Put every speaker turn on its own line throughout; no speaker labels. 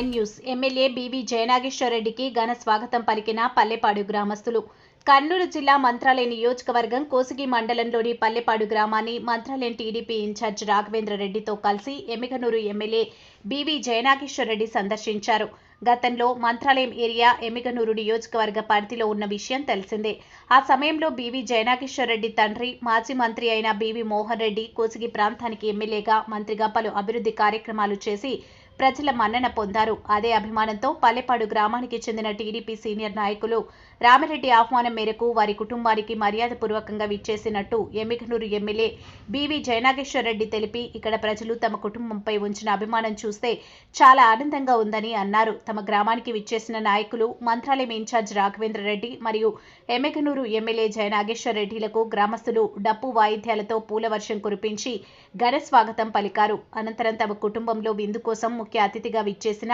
Nine news. MLA BV జయనాగేశ్వరరెడ్డికి ఘన స్వాగతం పలికిన పల్లెపాడు గ్రామస్తులు. కర్నూలు జిల్లా మంత్రాలయ నియోజకవర్గం కోసిగి మండలంలోని పల్లెపాడు గ్రామాన్ని మంత్రాలయం టీడీపీ ఇన్ఛార్జ్ రాఘవేంద్ర రెడ్డితో కలిసి ఎమ్మిగనూరు ఎమ్మెల్యే బీవీ జయనాగేశ్వరరెడ్డి సందర్శించారు. గతంలో మంత్రాలయం ఏరియా ఎమ్మిగనూరు నియోజకవర్గ పరిధిలో ఉన్న విషయం తెలిసిందే. ఆ సమయంలో బీవీ జయనాగేశ్వరరెడ్డి తండ్రి మాజీ మంత్రి అయిన బీవీ మోహన్ రెడ్డి కోసిగి ప్రాంతానికి ఎమ్మెల్యేగా మంత్రిగా పలు అభివృద్ధి కార్యక్రమాలు చేసి ప్రజల మన్నన పొందారు. అదే అభిమానంతో పల్లెపాడు గ్రామానికి చెందిన టీడీపీ సీనియర్ నాయకులు రామిరెడ్డి ఆహ్వానం మేరకు వారి కుటుంబానికి మర్యాదపూర్వకంగా విచ్చేసినట్టు ఎమ్మిగనూరు ఎమ్మెల్యే బీవీ జయనాగేశ్వర రెడ్డి తెలిపి ఇక్కడ ప్రజలు తమ కుటుంబంపై ఉంచిన అభిమానం చూస్తే చాలా ఆనందంగా ఉందని అన్నారు. తమ గ్రామానికి విచ్చేసిన నాయకులు మంత్రాలయం ఇన్ఛార్జ్ రాఘవేంద్ర రెడ్డి మరియు ఎమ్మిగనూరు ఎమ్మెల్యే జయనాగేశ్వర రెడ్డిలకు గ్రామస్తులు డప్పు వాయిద్యాలతో పూల వర్షం కురిపించి ఘన స్వాగతం పలికారు. అనంతరం తమ కుటుంబంలో విందు కోసం ముఖ్య అతిథిగా విచ్చేసిన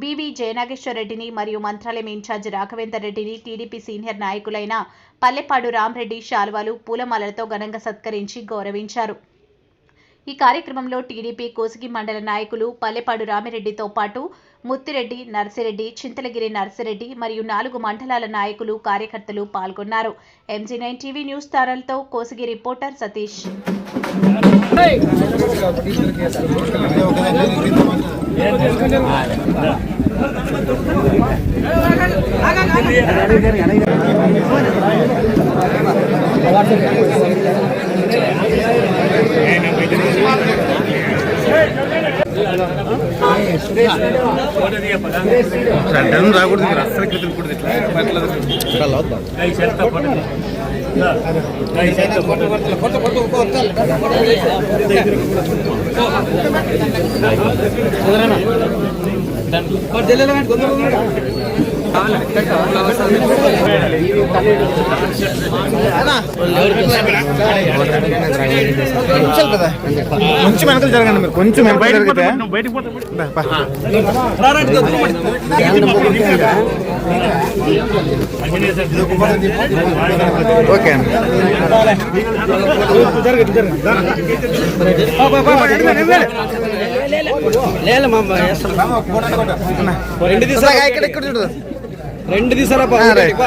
బీవీ జయనాగేశ్వరరెడ్డిని మరియు మంత్రాలయం ఇన్ఛార్జ్ రాఘవేందర్ రెడ్డిని టీడీపీ సీనియర్ నాయకులైన పల్లెపాడు రామరెడ్డి శాల్వాలు పూలమాలలతో ఘనంగా సత్కరించి గౌరవించారు. ఈ కార్యక్రమంలో టీడీపీ కోసిగి మండల నాయకులు పల్లెపాడు రామిరెడ్డితో పాటు ముత్తిరెడ్డి నర్సిరెడ్డి చింతలగిరి నర్సిరెడ్డి మరియు నాలుగు మండలాల నాయకులు కార్యకర్తలు పాల్గొన్నారు. ఎంజీ నైన్ టీవీ న్యూస్ తారలతో కోసిగి రిపోర్టర్ సతీష్.
రాకూడదు మీరు అస్సలు ఇక్కడ తిరగకూడదు ఇట్లా కొంచెం వెనకలు జరగండి మీరు కొంచెం వెనక జరిగితే ఓకే అండి
రెండు దిశలా
ఇక్కడ ఇక్కడ చూడు
రెండు
రైట్.